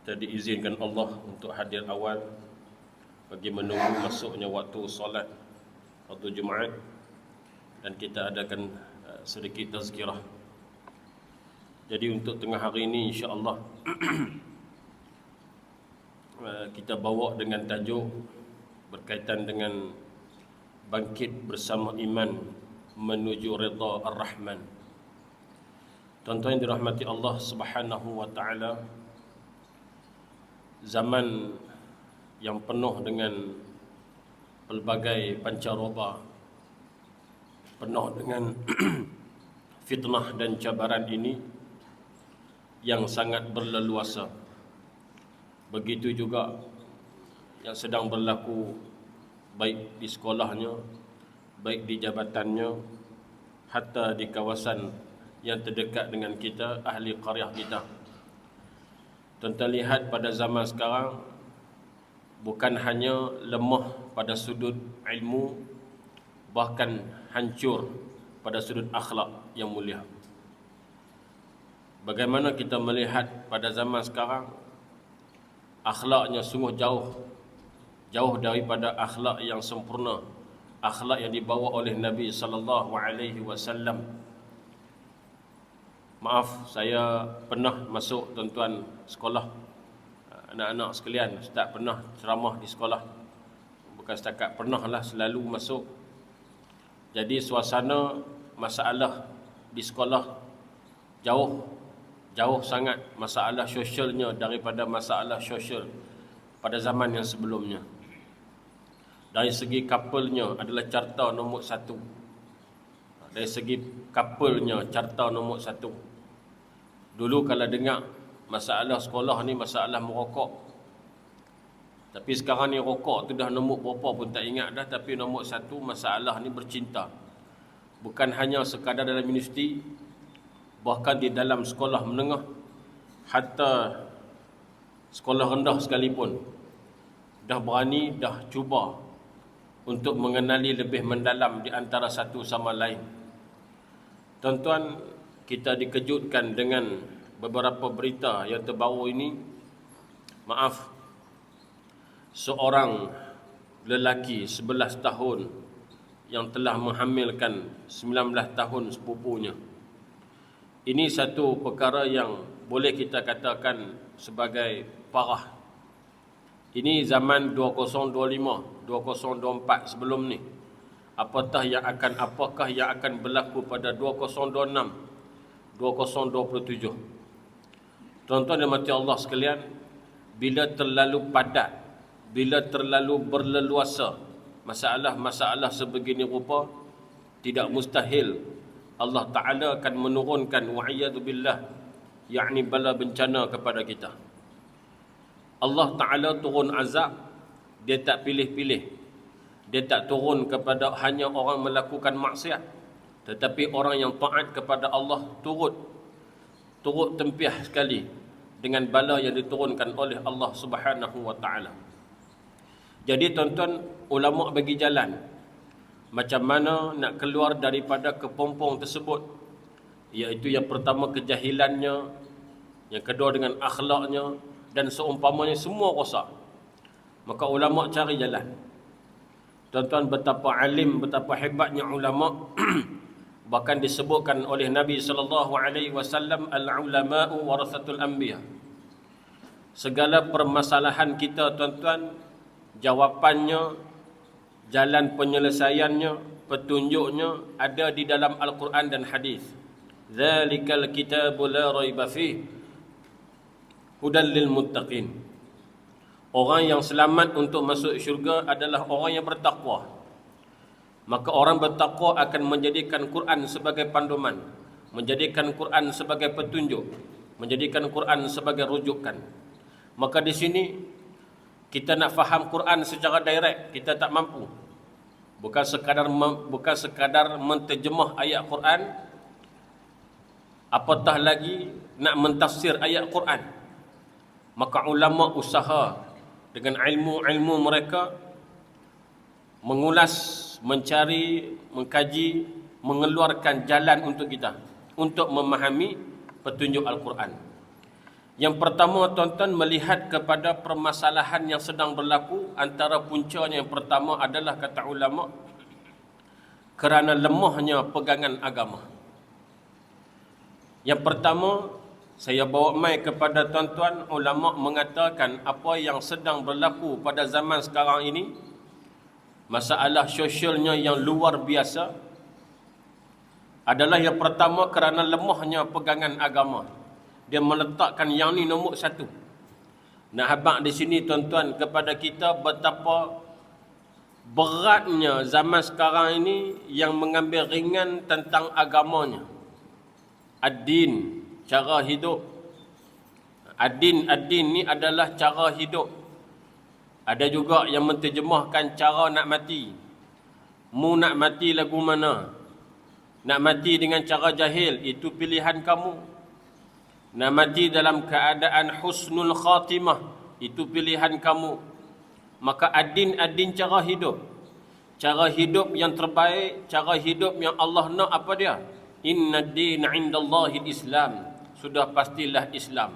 Kita diizinkan Allah untuk hadir awal bagi menunggu masuknya waktu solat waktu Jumaat dan kita adakan uh, sedikit tazkirah. Jadi untuk tengah hari ini insya-Allah uh, kita bawa dengan tajuk berkaitan dengan bangkit bersama iman menuju redha Ar-Rahman. Tuan-tuan dirahmati Allah Subhanahu wa taala, zaman yang penuh dengan pelbagai pancaroba, penuh dengan fitnah dan cabaran ini yang sangat berleluasa. Begitu juga yang sedang berlaku baik di sekolahnya, baik di jabatannya, hatta di kawasan yang terdekat dengan kita, ahli qaryah kita. Tuan-tuan lihat pada zaman sekarang, bukan hanya lemah pada sudut ilmu, bahkan hancur pada sudut akhlak yang mulia. Bagaimana kita melihat pada zaman sekarang, akhlaknya sungguh jauh jauh daripada akhlak yang sempurna akhlak yang dibawa oleh Nabi sallallahu alaihi wasallam maaf saya pernah masuk tuan-tuan sekolah anak-anak sekalian ustaz pernah ceramah di sekolah bukan setakat pernah lah selalu masuk jadi suasana masalah di sekolah jauh jauh sangat masalah sosialnya daripada masalah sosial pada zaman yang sebelumnya dari segi couple-nya adalah carta nombor satu. Dari segi couple-nya carta nombor satu. Dulu kalau dengar masalah sekolah ni masalah merokok. Tapi sekarang ni rokok tu dah nombor berapa pun tak ingat dah. Tapi nombor satu masalah ni bercinta. Bukan hanya sekadar dalam universiti. Bahkan di dalam sekolah menengah. Hatta sekolah rendah sekalipun. Dah berani, dah cuba untuk mengenali lebih mendalam di antara satu sama lain. Tuan-tuan, kita dikejutkan dengan beberapa berita yang terbaru ini. Maaf, seorang lelaki 11 tahun yang telah menghamilkan 19 tahun sepupunya. Ini satu perkara yang boleh kita katakan sebagai parah ini zaman 2025, 2024 sebelum ni. Apakah yang akan apakah yang akan berlaku pada 2026, 2027? Tuan-tuan dan mati Allah sekalian, bila terlalu padat, bila terlalu berleluasa masalah-masalah sebegini rupa, tidak mustahil Allah Ta'ala akan menurunkan wa'iyadu billah, yakni bala bencana kepada kita. Allah Ta'ala turun azab Dia tak pilih-pilih Dia tak turun kepada hanya orang melakukan maksiat Tetapi orang yang taat kepada Allah turut Turut tempiah sekali Dengan bala yang diturunkan oleh Allah Subhanahu Wa Ta'ala. Jadi tuan-tuan Ulama' bagi jalan Macam mana nak keluar daripada kepompong tersebut. Iaitu yang pertama kejahilannya Yang kedua dengan akhlaknya dan seumpamanya semua rosak. Maka ulama cari jalan. Tuan-tuan betapa alim betapa hebatnya ulama bahkan disebutkan oleh Nabi sallallahu alaihi wasallam al-ulama'u warasatul anbiya segala permasalahan kita tuan-tuan jawapannya jalan penyelesaiannya petunjuknya ada di dalam al-Quran dan hadis zalikal kitabu la raiba fihi hudan lil muttaqin. Orang yang selamat untuk masuk syurga adalah orang yang bertakwa. Maka orang bertakwa akan menjadikan Quran sebagai panduman, menjadikan Quran sebagai petunjuk, menjadikan Quran sebagai rujukan. Maka di sini kita nak faham Quran secara direct, kita tak mampu. Bukan sekadar bukan sekadar menterjemah ayat Quran, apatah lagi nak mentafsir ayat Quran maka ulama usaha dengan ilmu-ilmu mereka mengulas, mencari, mengkaji, mengeluarkan jalan untuk kita untuk memahami petunjuk Al-Quran. Yang pertama tuan-tuan melihat kepada permasalahan yang sedang berlaku antara puncanya yang pertama adalah kata ulama kerana lemahnya pegangan agama. Yang pertama saya bawa mai kepada tuan-tuan ulama mengatakan apa yang sedang berlaku pada zaman sekarang ini masalah sosialnya yang luar biasa adalah yang pertama kerana lemahnya pegangan agama dia meletakkan yang ni nombor satu. Nak habaq di sini tuan-tuan kepada kita betapa beratnya zaman sekarang ini yang mengambil ringan tentang agamanya. Ad-din, cara hidup. Ad-din, ad-din ni adalah cara hidup. Ada juga yang menterjemahkan cara nak mati. Mu nak mati lagu mana? Nak mati dengan cara jahil, itu pilihan kamu. Nak mati dalam keadaan husnul khatimah Itu pilihan kamu Maka adin-adin cara hidup Cara hidup yang terbaik Cara hidup yang Allah nak apa dia Inna din indallahi islam Sudah pastilah Islam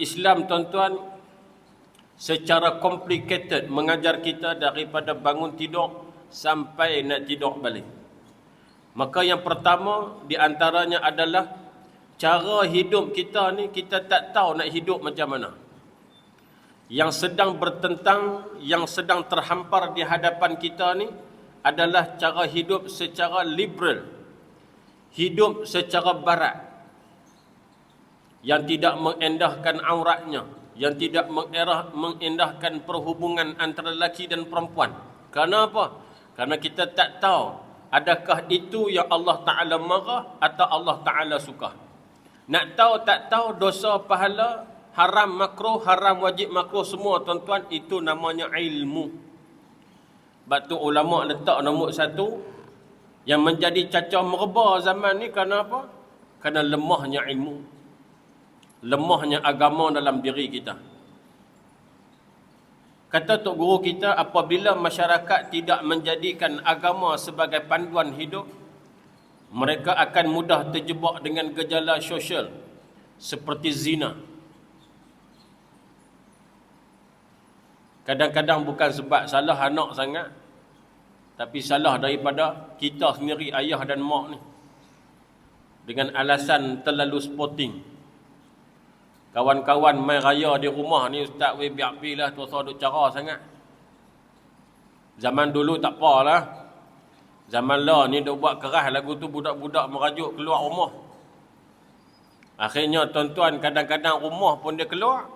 Islam tuan-tuan Secara complicated Mengajar kita daripada bangun tidur Sampai nak tidur balik Maka yang pertama Di antaranya adalah cara hidup kita ni kita tak tahu nak hidup macam mana. Yang sedang bertentang, yang sedang terhampar di hadapan kita ni adalah cara hidup secara liberal. Hidup secara barat. Yang tidak mengendahkan auratnya, yang tidak mengerah mengendahkan perhubungan antara lelaki dan perempuan. Kenapa? Karena kita tak tahu adakah itu yang Allah Taala marah atau Allah Taala suka. Nak tahu tak tahu dosa pahala, haram makruh, haram wajib makruh semua tuan-tuan itu namanya ilmu. Batu ulama letak nombor satu yang menjadi cacah mereba zaman ni kerana apa? Kerana lemahnya ilmu. Lemahnya agama dalam diri kita. Kata Tok Guru kita apabila masyarakat tidak menjadikan agama sebagai panduan hidup, mereka akan mudah terjebak dengan gejala sosial seperti zina. Kadang-kadang bukan sebab salah anak sangat tapi salah daripada kita sendiri ayah dan mak ni. Dengan alasan terlalu sporting. Kawan-kawan main raya di rumah ni ustaz we biar pilah tu duk cara sangat. Zaman dulu tak apalah. Zaman lah ni dia buat keras lagu tu budak-budak merajuk keluar rumah. Akhirnya tuan-tuan kadang-kadang rumah pun dia keluar.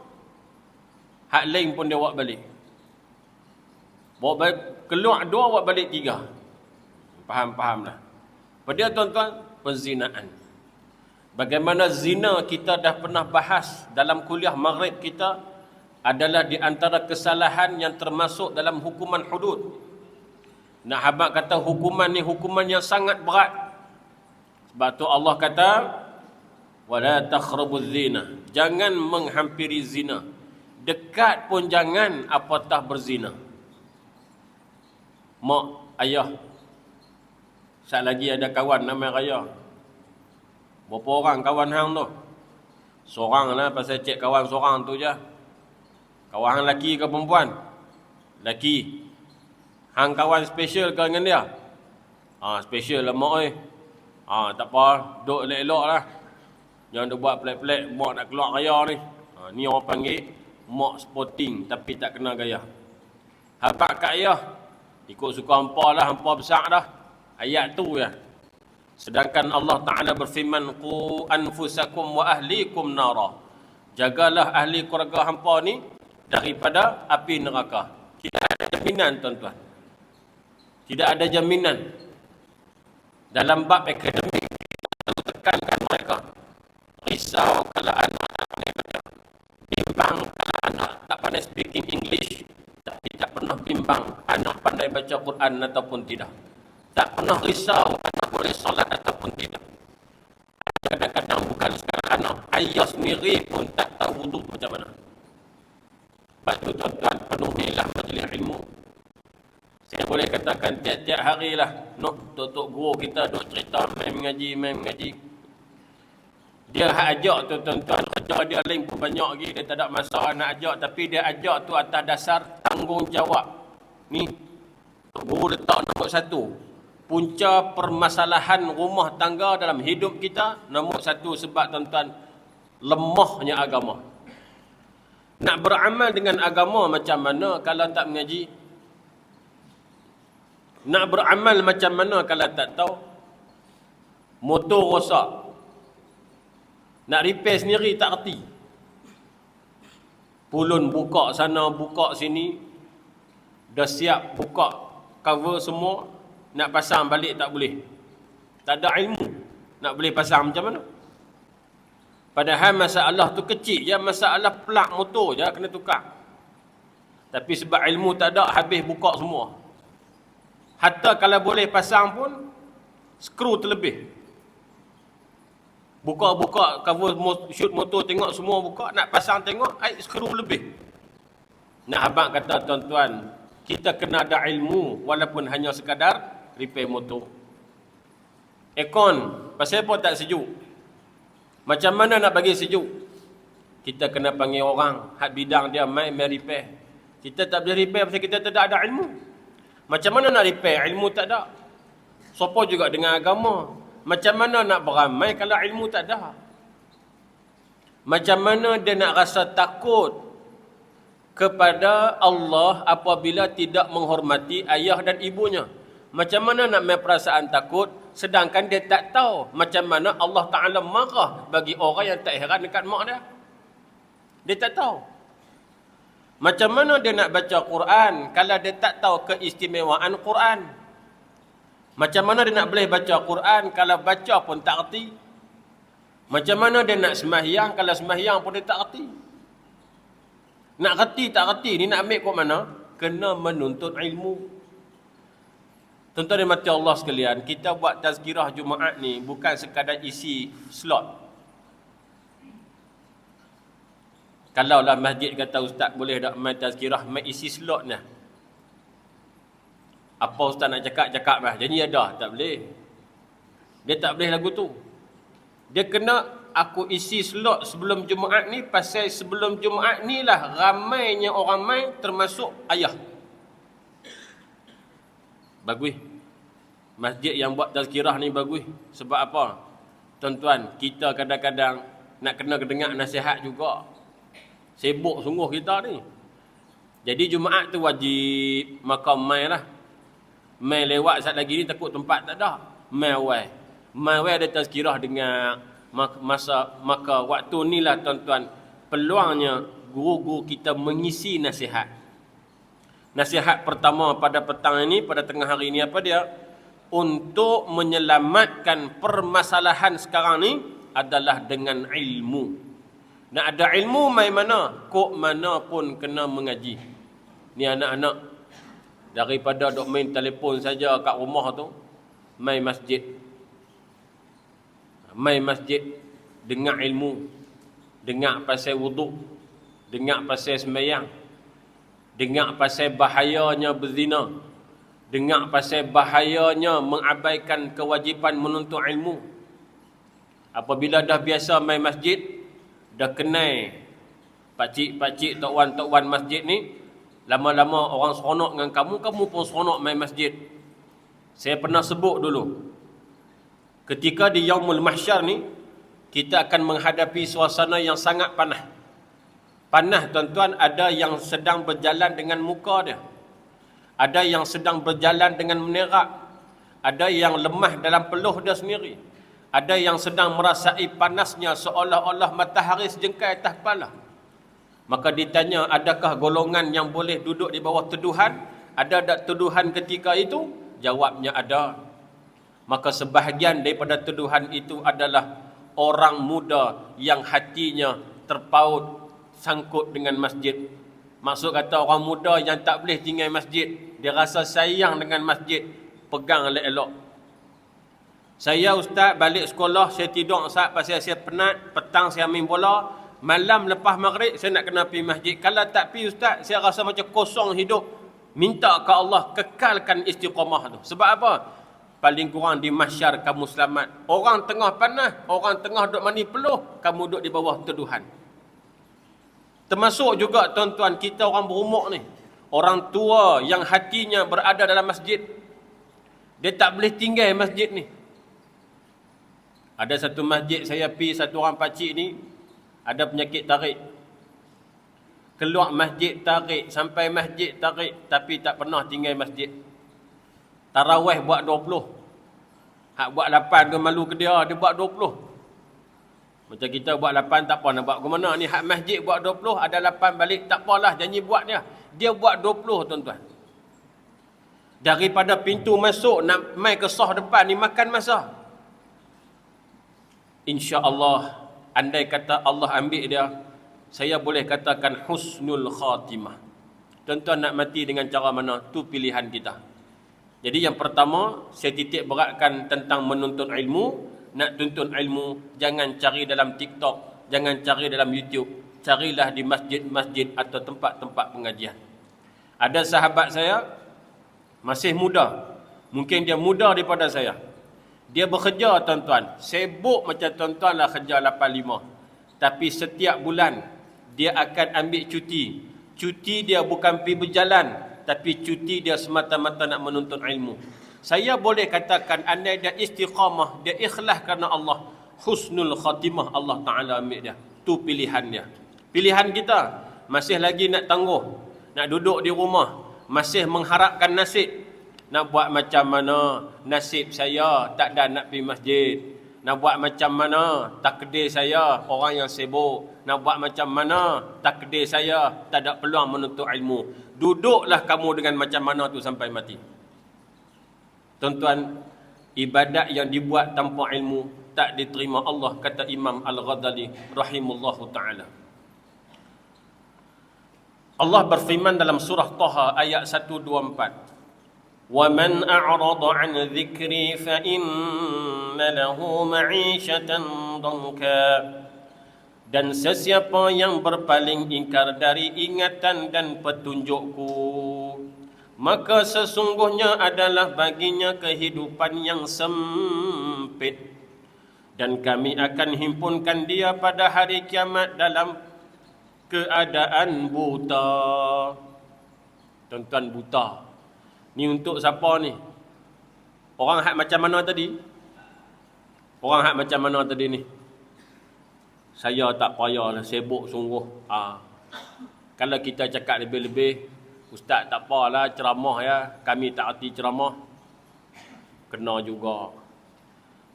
Hak lain pun dia buat balik. Bawa balik, keluar dua buat balik tiga. Faham-faham lah. Pada tuan-tuan, penzinaan. Bagaimana zina kita dah pernah bahas dalam kuliah maghrib kita adalah di antara kesalahan yang termasuk dalam hukuman hudud. Nak habak kata hukuman ni hukuman yang sangat berat. Sebab tu Allah kata wala takhrabuz zina. Jangan menghampiri zina. Dekat pun jangan apatah berzina. Mak, ayah. Sat lagi ada kawan nama Raya. Berapa orang kawan hang tu? Seorang lah pasal cek kawan seorang tu je. Kawan hang lelaki ke perempuan? Lelaki. Hang kawan special ke dengan dia? Ha, special lah mak eh. Ha, tak apa, duk elok-elok lah. Jangan dia buat pelik-pelik, mak nak keluar gaya ni. Ha, ni orang panggil mak sporting tapi tak kena gaya. Habak kat ayah, ikut suka hampa lah, hampa besar dah. Ayat tu ya. Sedangkan Allah Ta'ala berfirman, Qu anfusakum wa ahlikum nara. Jagalah ahli keluarga hampa ni daripada api neraka. Kita ada jaminan tuan-tuan. Tidak ada jaminan dalam bab akademik tekankan mereka risau kalau anak tak pandai baca bimbang kalau anak tak pandai speaking English tapi tak pernah bimbang anak pandai baca Quran ataupun tidak tak pernah risau anak boleh solat ataupun tidak kadang-kadang bukan sekarang anak ayah sendiri pun tak tahu wudhu macam mana Lepas tuan-tuan penuhilah majlis ilmu saya boleh katakan tiap-tiap hari lah Nuk tok guru kita duk cerita main mengaji, main mengaji Dia ajak tu tuan-tuan kerja dia lain pun banyak lagi. Dia tak ada masalah nak ajak. Tapi dia ajak tu atas dasar tanggungjawab. Ni, guru letak nombor satu. Punca permasalahan rumah tangga dalam hidup kita, nombor satu sebab tuan-tuan, lemahnya agama. Nak beramal dengan agama macam mana kalau tak mengaji? Nak beramal macam mana kalau tak tahu? Motor rosak. Nak repair sendiri tak reti. Pulun buka sana, buka sini. Dah siap buka cover semua. Nak pasang balik tak boleh. Tak ada ilmu. Nak boleh pasang macam mana? Padahal masalah tu kecil je. Masalah plak motor je kena tukar. Tapi sebab ilmu tak ada, habis buka semua. Hatta kalau boleh pasang pun skru terlebih. Buka-buka cover shoot motor tengok semua buka nak pasang tengok ai skru lebih. Nak abang kata tuan-tuan, kita kena ada ilmu walaupun hanya sekadar repair motor. Aircon, pasal apa tak sejuk? Macam mana nak bagi sejuk? Kita kena panggil orang, hak bidang dia mai mai repair. Kita tak boleh repair pasal kita tidak ada ilmu. Macam mana nak repair? Ilmu tak ada. Sopo juga dengan agama. Macam mana nak beramai kalau ilmu tak ada? Macam mana dia nak rasa takut kepada Allah apabila tidak menghormati ayah dan ibunya? Macam mana nak main perasaan takut sedangkan dia tak tahu macam mana Allah Ta'ala marah bagi orang yang tak heran dekat mak dia? Dia tak tahu. Macam mana dia nak baca Quran kalau dia tak tahu keistimewaan Quran? Macam mana dia nak boleh baca Quran kalau baca pun tak erti? Macam mana dia nak sembahyang kalau sembahyang pun dia tak erti? Nak erti tak erti ni nak ambil kok mana? Kena menuntut ilmu. Tuan-tuan dan mati Allah sekalian, kita buat tazkirah Jumaat ni bukan sekadar isi slot. Kalau lah masjid kata ustaz boleh tak main tazkirah, main isi slot ni. Apa ustaz nak cakap, cakap lah. Jadi ada, tak boleh. Dia tak boleh lagu tu. Dia kena aku isi slot sebelum Jumaat ni pasal sebelum Jumaat ni lah ramainya orang main termasuk ayah. Bagus. Masjid yang buat tazkirah ni bagus. Sebab apa? Tuan-tuan, kita kadang-kadang nak kena dengar nasihat juga. Sibuk sungguh kita ni. Jadi Jumaat tu wajib makam mai lah. Mai lewat saat lagi ni takut tempat tak ada. Mai wai. Mai wai ada tazkirah dengan masa maka waktu ni lah tuan-tuan peluangnya guru-guru kita mengisi nasihat. Nasihat pertama pada petang ini, pada tengah hari ini apa dia? Untuk menyelamatkan permasalahan sekarang ni adalah dengan ilmu. Nak ada ilmu mai mana? Kok mana pun kena mengaji. Ni anak-anak daripada dok main telefon saja kat rumah tu, mai masjid. Mai masjid dengar ilmu, dengar pasal wuduk, dengar pasal sembahyang, dengar pasal bahayanya berzina, dengar pasal bahayanya mengabaikan kewajipan menuntut ilmu. Apabila dah biasa main masjid, dah kenal pakcik-pakcik tok wan tok wan masjid ni lama-lama orang seronok dengan kamu kamu pun seronok main masjid. Saya pernah sebut dulu ketika di yaumul mahsyar ni kita akan menghadapi suasana yang sangat panas. Panas tuan-tuan ada yang sedang berjalan dengan muka dia ada yang sedang berjalan dengan menerak ada yang lemah dalam peluh dia sendiri ada yang sedang merasai panasnya seolah-olah matahari sejengkai atas kepala. Maka ditanya, adakah golongan yang boleh duduk di bawah teduhan? Ada tak teduhan ketika itu? Jawabnya ada. Maka sebahagian daripada teduhan itu adalah orang muda yang hatinya terpaut sangkut dengan masjid. Maksud kata orang muda yang tak boleh tinggal masjid. Dia rasa sayang dengan masjid. Pegang elok-elok. Saya ustaz balik sekolah, saya tidur saat pasal saya penat, petang saya main bola, malam lepas maghrib saya nak kena pergi masjid. Kalau tak pergi ustaz, saya rasa macam kosong hidup. Minta ke Allah kekalkan istiqamah tu. Sebab apa? paling kurang di mahsyar kamu selamat. Orang tengah panas, orang tengah duduk mani peluh, kamu duduk di bawah teduhan. Termasuk juga tuan-tuan kita orang berumur ni. Orang tua yang hatinya berada dalam masjid. Dia tak boleh tinggal masjid ni. Ada satu masjid saya pi satu orang pakcik ni ada penyakit tarik. Keluar masjid tarik sampai masjid tarik tapi tak pernah tinggal masjid. Tarawih buat 20. Hak buat 8 tu malu ke dia, dia buat 20. Macam kita buat 8 tak apa nak buat ke mana ni. Hak masjid buat 20, ada 8 balik tak apalah janji buat dia. Dia buat 20 tuan-tuan. Daripada pintu masuk nak mai ke soh depan ni makan masa. Insya-Allah andai kata Allah ambil dia saya boleh katakan husnul khatimah. Tuan-tuan nak mati dengan cara mana? Tu pilihan kita. Jadi yang pertama, saya titik beratkan tentang menuntut ilmu. Nak tuntut ilmu, jangan cari dalam TikTok, jangan cari dalam YouTube. Carilah di masjid-masjid atau tempat-tempat pengajian. Ada sahabat saya, masih muda. Mungkin dia muda daripada saya. Dia bekerja tuan-tuan. Sibuk macam tuan-tuan lah kerja 85. Tapi setiap bulan, dia akan ambil cuti. Cuti dia bukan pergi berjalan, tapi cuti dia semata-mata nak menuntut ilmu. Saya boleh katakan andai dia istiqamah, dia ikhlas kerana Allah, husnul khatimah Allah Taala ambil dia. Tu pilihan dia. Pilihan kita masih lagi nak tangguh, nak duduk di rumah, masih mengharapkan nasib. Nak buat macam mana nasib saya tak ada nak pergi masjid. Nak buat macam mana takdir saya orang yang sibuk. Nak buat macam mana takdir saya tak ada peluang menuntut ilmu. Duduklah kamu dengan macam mana tu sampai mati. Tuan-tuan, ibadat yang dibuat tanpa ilmu tak diterima Allah kata Imam Al-Ghazali rahimullahu taala. Allah berfirman dalam surah Taha ayat 124. Wa man a'rada 'an dhikri fa inna lahu ma'ishatan danka dan sesiapa yang berpaling ingkar dari ingatan dan petunjukku maka sesungguhnya adalah baginya kehidupan yang sempit dan kami akan himpunkan dia pada hari kiamat dalam keadaan buta tuan-tuan buta ni untuk siapa ni orang hak macam mana tadi orang hak macam mana tadi ni saya tak payahlah sibuk sungguh. Ha. Kalau kita cakap lebih-lebih, ustaz tak apalah ceramah ya, kami tak arti ceramah. Kena juga.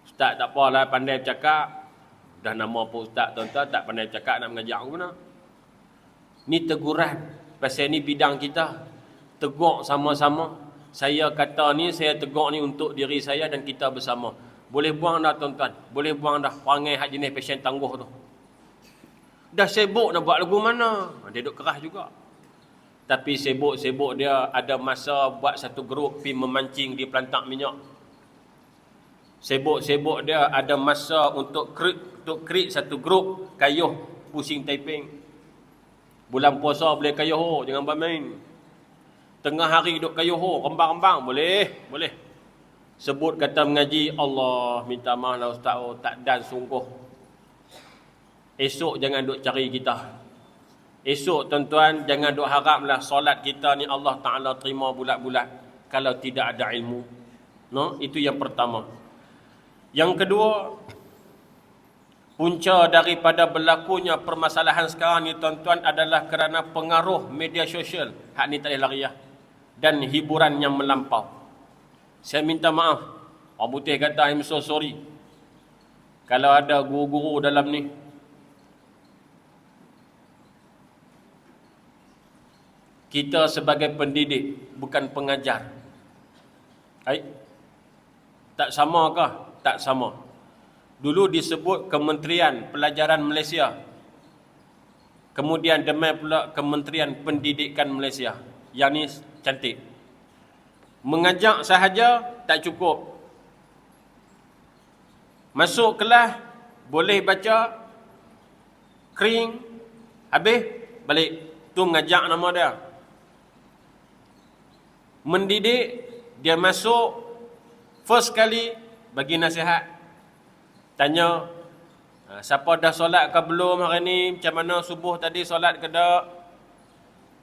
Ustaz tak apalah pandai cakap, dah nama apa ustaz tuan-tuan tak pandai cakap nak mengajar aku mana. Ni teguran. Pasal ni bidang kita. Tegur sama-sama. Saya kata ni, saya tegur ni untuk diri saya dan kita bersama. Boleh buang dah tuan-tuan. Boleh buang dah perangai hak jenis pasien tangguh tu. Dah sibuk nak buat lagu mana? Ha, dia duduk keras juga. Tapi sibuk-sibuk dia ada masa buat satu grup pergi memancing di pelantak minyak. Sibuk-sibuk dia ada masa untuk create, untuk create satu grup kayuh pusing typing. Bulan puasa boleh kayuh, oh, jangan bermain. Tengah hari duduk kayuh, oh, rembang-rembang. Boleh, boleh. Sebut kata mengaji, Allah minta maaf lah Ustaz, oh, tak dan sungguh Esok jangan duk cari kita. Esok tuan-tuan jangan duk haraplah solat kita ni Allah Taala terima bulat-bulat kalau tidak ada ilmu. No, itu yang pertama. Yang kedua, punca daripada berlakunya permasalahan sekarang ni tuan-tuan adalah kerana pengaruh media sosial. Hak ni tak boleh lari ya. Dan hiburan yang melampau. Saya minta maaf. Orang putih kata I'm so sorry. Kalau ada guru-guru dalam ni kita sebagai pendidik bukan pengajar. Baik. Tak sama ke? Tak sama. Dulu disebut Kementerian Pelajaran Malaysia. Kemudian demai pula Kementerian Pendidikan Malaysia. Yang ni cantik. Mengajak sahaja tak cukup. Masuk kelas boleh baca kering habis balik tu mengajak nama dia mendidik dia masuk First kali bagi nasihat. Tanya ha, siapa dah solat ke belum hari ni? Macam mana subuh tadi solat ke tak?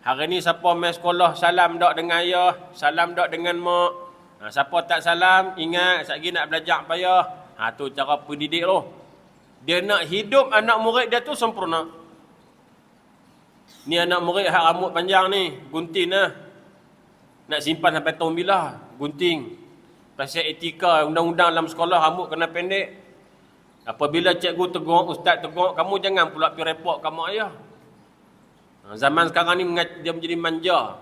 Hari ni siapa main sekolah salam tak dengan ayah? Salam tak dengan mak? Ha, siapa tak salam? Ingat sekejap nak belajar payah. Ha tu cara pendidik tu. Dia nak hidup anak murid dia tu sempurna. Ni anak murid hak rambut panjang ni, gunting lah. Nak simpan sampai tahun bila? Gunting. Pasal etika undang-undang dalam sekolah rambut kena pendek. Apabila cikgu tegur, ustaz tegur, kamu jangan pula pergi report kamu ayah. Ha, zaman sekarang ni dia menjadi manja.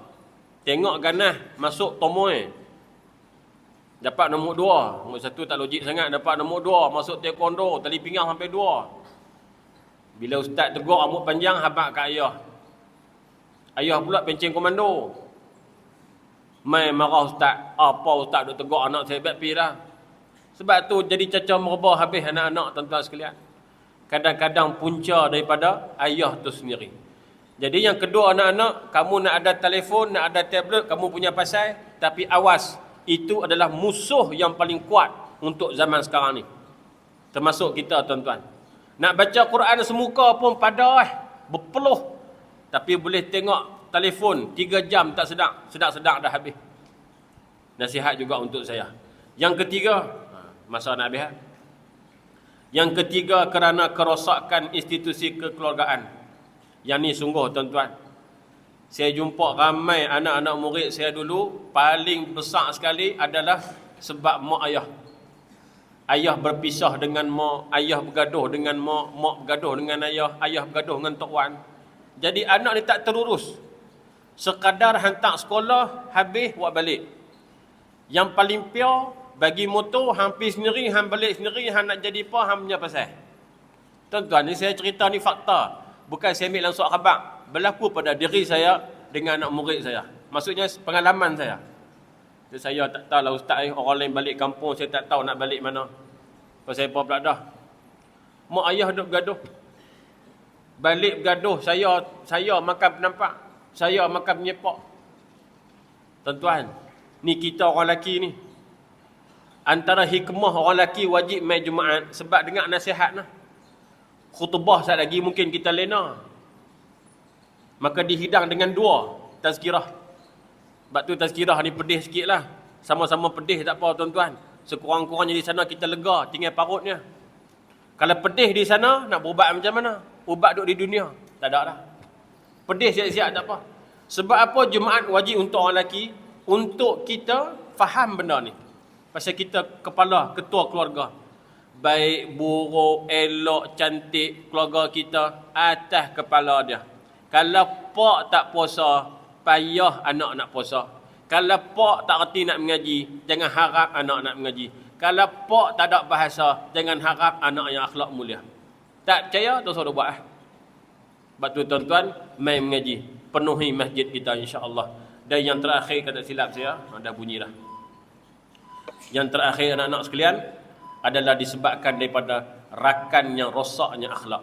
Tengok ganah masuk tomoy. Dapat nombor dua. Nombor satu tak logik sangat. Dapat nombor dua. Masuk taekwondo. Tali pinggang sampai dua. Bila ustaz tegur rambut panjang, habak ke ayah. Ayah pula pencing komando. Mai marah ustaz. Apa ustaz duk tegur anak saya baik pi dah. Sebab tu jadi caca merebah habis anak-anak tuan-tuan sekalian. Kadang-kadang punca daripada ayah tu sendiri. Jadi yang kedua anak-anak, kamu nak ada telefon, nak ada tablet, kamu punya pasal. Tapi awas, itu adalah musuh yang paling kuat untuk zaman sekarang ni. Termasuk kita tuan-tuan. Nak baca Quran semuka pun pada eh, berpeluh tapi boleh tengok telefon 3 jam tak sedap. Sedap-sedap dah habis. Nasihat juga untuk saya. Yang ketiga, masa nak habis. Ha? Yang ketiga kerana kerosakan institusi kekeluargaan. Yang ni sungguh tuan-tuan. Saya jumpa ramai anak-anak murid saya dulu. Paling besar sekali adalah sebab mak ayah. Ayah berpisah dengan mak. Ayah bergaduh dengan mak. Mak bergaduh dengan ayah. Ayah bergaduh dengan tok wan. Jadi anak ni tak terurus. Sekadar hantar sekolah, habis buat balik. Yang paling pure, bagi motor, hampir sendiri, hang balik sendiri, hang nak jadi apa, hang punya pasal. Tuan-tuan, ni saya cerita ni fakta. Bukan saya ambil langsung khabar. Berlaku pada diri saya dengan anak murid saya. Maksudnya pengalaman saya. Jadi saya tak tahu lah ustaz eh, orang lain balik kampung, saya tak tahu nak balik mana. Pasal apa pula dah. Mak ayah duduk gaduh balik bergaduh saya saya makan penampak saya makan penyepak tuan-tuan ni kita orang lelaki ni antara hikmah orang lelaki wajib main Jumaat sebab dengar nasihat lah khutbah saat lagi mungkin kita lena maka dihidang dengan dua tazkirah sebab tu tazkirah ni pedih sikit lah sama-sama pedih tak apa tuan-tuan sekurang-kurangnya di sana kita lega tinggal parutnya kalau pedih di sana nak berubat macam mana ubat duk di dunia. Tak ada dah. Pedih siap-siap tak apa. Sebab apa Jumaat wajib untuk orang lelaki? Untuk kita faham benda ni. Pasal kita kepala, ketua keluarga. Baik, buruk, elok, cantik keluarga kita atas kepala dia. Kalau pak tak puasa, payah anak nak puasa. Kalau pak tak reti nak mengaji, jangan harap anak nak mengaji. Kalau pak tak ada bahasa, jangan harap anak yang akhlak mulia. Tak percaya, tak usah buat. Eh. Sebab tu tuan-tuan, main mengaji. Penuhi masjid kita insya-Allah. Dan yang terakhir kata silap saya, ada bunyi dah. Yang terakhir anak-anak sekalian adalah disebabkan daripada rakan yang rosaknya akhlak.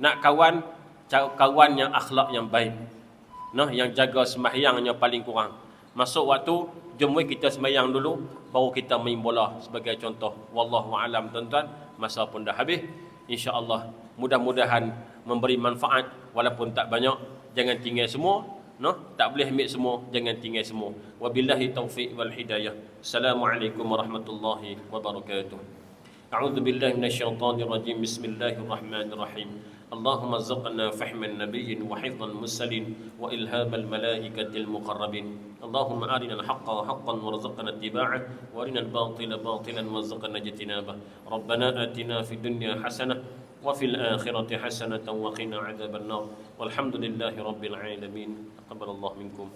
Nak kawan, kawan yang akhlak yang baik. Nah, yang jaga sembahyangnya paling kurang. Masuk waktu, jom kita sembahyang dulu, baru kita main bola sebagai contoh. Wallahu alam tuan-tuan, masa pun dah habis insya-Allah mudah-mudahan memberi manfaat walaupun tak banyak jangan tinggal semua no tak boleh ambil semua jangan tinggal semua wabillahi taufik wal hidayah assalamualaikum warahmatullahi wabarakatuh a'udzu billahi minasyaitonir rajim bismillahirrahmanirrahim اللهم ارزقنا فهم النبي وحفظ المرسلين والهام الملائكه المقربين اللهم ارنا الحق حقا وارزقنا اتباعه وارنا الباطل باطلا وارزقنا اجتنابه ربنا اتنا في الدنيا حسنه وفي الآخرة حسنة وقنا عذاب النار والحمد لله رب العالمين. تقبل الله منكم.